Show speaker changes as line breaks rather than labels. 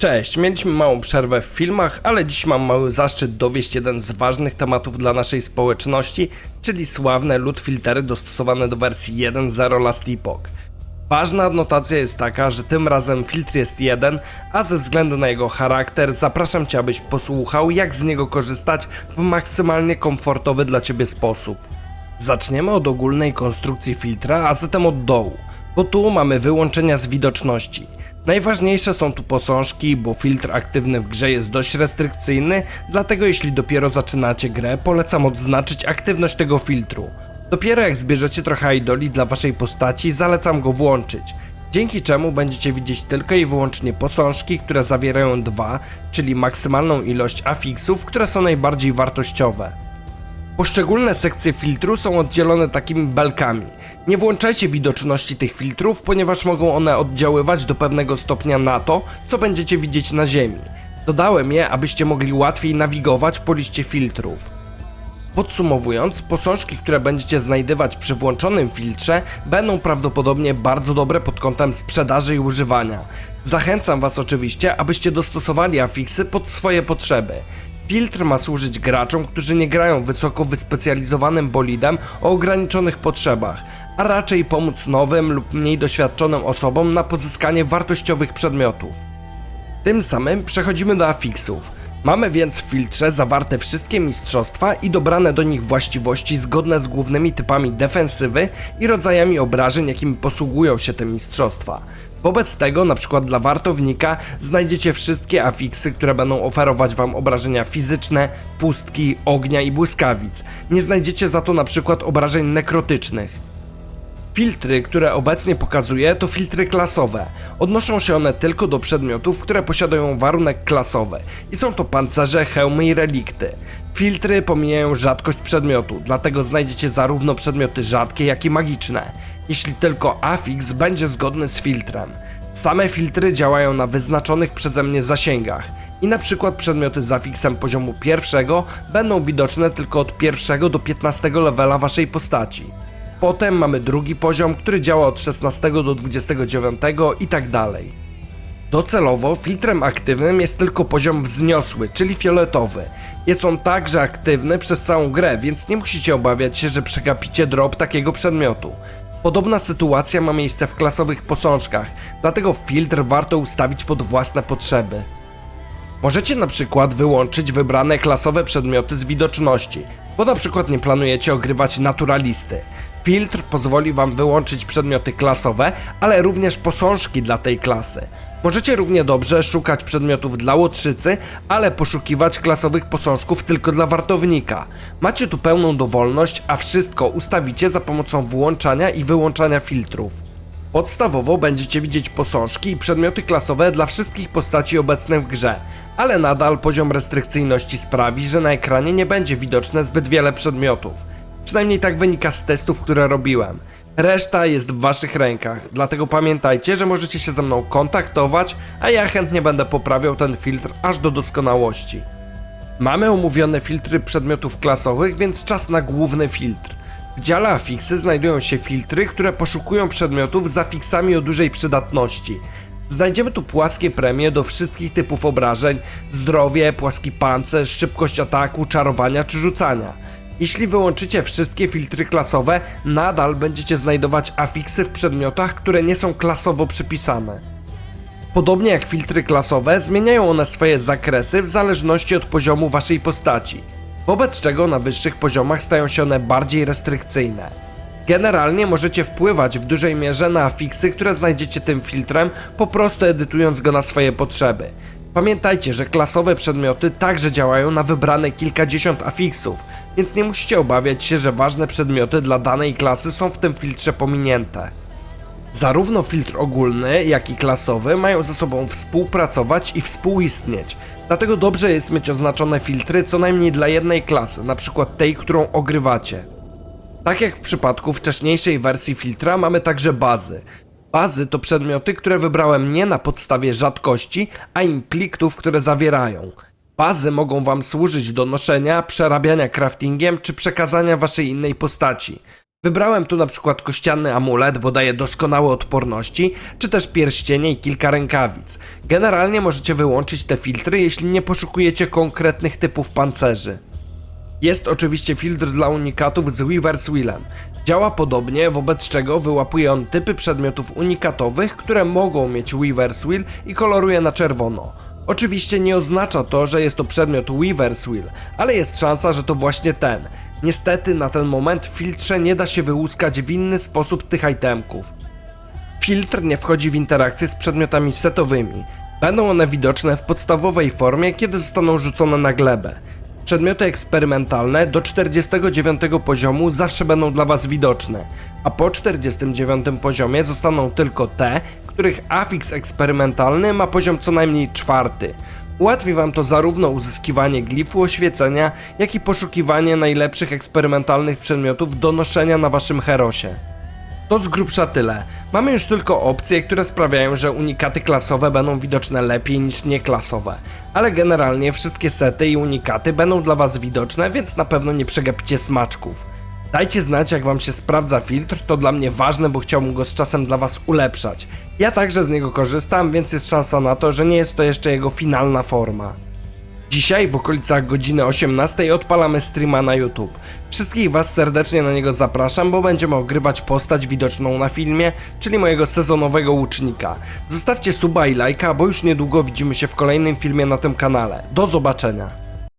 Cześć, mieliśmy małą przerwę w filmach, ale dziś mam mały zaszczyt dowieść jeden z ważnych tematów dla naszej społeczności, czyli sławne LUT filtery dostosowane do wersji 1.0 Last Epoch. Ważna adnotacja jest taka, że tym razem filtr jest jeden, a ze względu na jego charakter zapraszam Cię, abyś posłuchał jak z niego korzystać w maksymalnie komfortowy dla Ciebie sposób. Zaczniemy od ogólnej konstrukcji filtra, a zatem od dołu, bo tu mamy wyłączenia z widoczności. Najważniejsze są tu posążki, bo filtr aktywny w grze jest dość restrykcyjny, dlatego jeśli dopiero zaczynacie grę, polecam odznaczyć aktywność tego filtru. Dopiero jak zbierzecie trochę idoli dla waszej postaci, zalecam go włączyć. Dzięki czemu będziecie widzieć tylko i wyłącznie posążki, które zawierają dwa, czyli maksymalną ilość afiksów, które są najbardziej wartościowe. Poszczególne sekcje filtru są oddzielone takimi belkami. Nie włączajcie widoczności tych filtrów, ponieważ mogą one oddziaływać do pewnego stopnia na to, co będziecie widzieć na ziemi. Dodałem je, abyście mogli łatwiej nawigować po liście filtrów. Podsumowując, posążki, które będziecie znajdywać przy włączonym filtrze, będą prawdopodobnie bardzo dobre pod kątem sprzedaży i używania. Zachęcam Was oczywiście, abyście dostosowali afiksy pod swoje potrzeby. Filtr ma służyć graczom, którzy nie grają wysoko wyspecjalizowanym bolidem o ograniczonych potrzebach, a raczej pomóc nowym lub mniej doświadczonym osobom na pozyskanie wartościowych przedmiotów. Tym samym przechodzimy do afiksów. Mamy więc w filtrze zawarte wszystkie mistrzostwa i dobrane do nich właściwości zgodne z głównymi typami defensywy i rodzajami obrażeń, jakimi posługują się te mistrzostwa. Wobec tego, na przykład dla wartownika, znajdziecie wszystkie afiksy, które będą oferować wam obrażenia fizyczne, pustki, ognia i błyskawic. Nie znajdziecie za to na przykład obrażeń nekrotycznych. Filtry, które obecnie pokazuję, to filtry klasowe. Odnoszą się one tylko do przedmiotów, które posiadają warunek klasowy i są to pancerze, hełmy i relikty. Filtry pomijają rzadkość przedmiotu, dlatego znajdziecie zarówno przedmioty rzadkie, jak i magiczne, jeśli tylko afiks będzie zgodny z filtrem. Same filtry działają na wyznaczonych przeze mnie zasięgach i na przykład przedmioty z afiksem poziomu pierwszego będą widoczne tylko od pierwszego do 15 levela waszej postaci. Potem mamy drugi poziom, który działa od 16 do 29 i tak dalej. Docelowo filtrem aktywnym jest tylko poziom wzniosły, czyli fioletowy. Jest on także aktywny przez całą grę, więc nie musicie obawiać się, że przegapicie drop takiego przedmiotu. Podobna sytuacja ma miejsce w klasowych posążkach, dlatego filtr warto ustawić pod własne potrzeby. Możecie na przykład wyłączyć wybrane klasowe przedmioty z widoczności, bo na przykład nie planujecie ogrywać naturalisty. Filtr pozwoli wam wyłączyć przedmioty klasowe, ale również posążki dla tej klasy. Możecie równie dobrze szukać przedmiotów dla łotrzycy, ale poszukiwać klasowych posążków tylko dla wartownika. Macie tu pełną dowolność, a wszystko ustawicie za pomocą włączania i wyłączania filtrów. Podstawowo będziecie widzieć posążki i przedmioty klasowe dla wszystkich postaci obecnych w grze, ale nadal poziom restrykcyjności sprawi, że na ekranie nie będzie widoczne zbyt wiele przedmiotów. Przynajmniej tak wynika z testów, które robiłem. Reszta jest w waszych rękach, dlatego pamiętajcie, że możecie się ze mną kontaktować, a ja chętnie będę poprawiał ten filtr aż do doskonałości. Mamy omówione filtry przedmiotów klasowych, więc czas na główny filtr. W dziale afiksy znajdują się filtry, które poszukują przedmiotów z afiksami o dużej przydatności. Znajdziemy tu płaskie premie do wszystkich typów obrażeń, zdrowie, płaski pancerz, szybkość ataku, czarowania czy rzucania. Jeśli wyłączycie wszystkie filtry klasowe, nadal będziecie znajdować afiksy w przedmiotach, które nie są klasowo przypisane. Podobnie jak filtry klasowe, zmieniają one swoje zakresy w zależności od poziomu waszej postaci, wobec czego na wyższych poziomach stają się one bardziej restrykcyjne. Generalnie możecie wpływać w dużej mierze na afiksy, które znajdziecie tym filtrem, po prostu edytując go na swoje potrzeby. Pamiętajcie, że klasowe przedmioty także działają na wybrane kilkadziesiąt afiksów, więc nie musicie obawiać się, że ważne przedmioty dla danej klasy są w tym filtrze pominięte. Zarówno filtr ogólny, jak i klasowy mają ze sobą współpracować i współistnieć. Dlatego dobrze jest mieć oznaczone filtry co najmniej dla jednej klasy, przykład tej, którą ogrywacie. Tak jak w przypadku wcześniejszej wersji filtra, mamy także bazy. Bazy to przedmioty, które wybrałem nie na podstawie rzadkości, a impliktów, które zawierają. Bazy mogą Wam służyć do noszenia, przerabiania craftingiem czy przekazania Waszej innej postaci. Wybrałem tu na przykład kościanny amulet, bo daje doskonałe odporności, czy też pierścienie i kilka rękawic. Generalnie możecie wyłączyć te filtry, jeśli nie poszukujecie konkretnych typów pancerzy. Jest oczywiście filtr dla unikatów z Weaver's Willem. Działa podobnie, wobec czego wyłapuje on typy przedmiotów unikatowych, które mogą mieć Weaver's Will i koloruje na czerwono. Oczywiście nie oznacza to, że jest to przedmiot Weaver's Will, ale jest szansa, że to właśnie ten. Niestety na ten moment w filtrze nie da się wyłuskać w inny sposób tych itemków. Filtr nie wchodzi w interakcję z przedmiotami setowymi. Będą one widoczne w podstawowej formie, kiedy zostaną rzucone na glebę. Przedmioty eksperymentalne do 49 poziomu zawsze będą dla Was widoczne, a po 49 poziomie zostaną tylko te, których afiks eksperymentalny ma poziom co najmniej czwarty. Ułatwi Wam to zarówno uzyskiwanie glifu oświecenia, jak i poszukiwanie najlepszych eksperymentalnych przedmiotów do noszenia na Waszym herosie. To z grubsza tyle. Mamy już tylko opcje, które sprawiają, że unikaty klasowe będą widoczne lepiej niż nieklasowe. Ale generalnie wszystkie sety i unikaty będą dla Was widoczne, więc na pewno nie przegapicie smaczków. Dajcie znać, jak Wam się sprawdza filtr, to dla mnie ważne, bo chciałbym go z czasem dla Was ulepszać. Ja także z niego korzystam, więc jest szansa na to, że nie jest to jeszcze jego finalna forma. Dzisiaj w okolicach godziny 18 odpalamy streama na YouTube. Wszystkich Was serdecznie na niego zapraszam, bo będziemy ogrywać postać widoczną na filmie, czyli mojego sezonowego łucznika. Zostawcie suba i lajka, bo już niedługo widzimy się w kolejnym filmie na tym kanale. Do zobaczenia.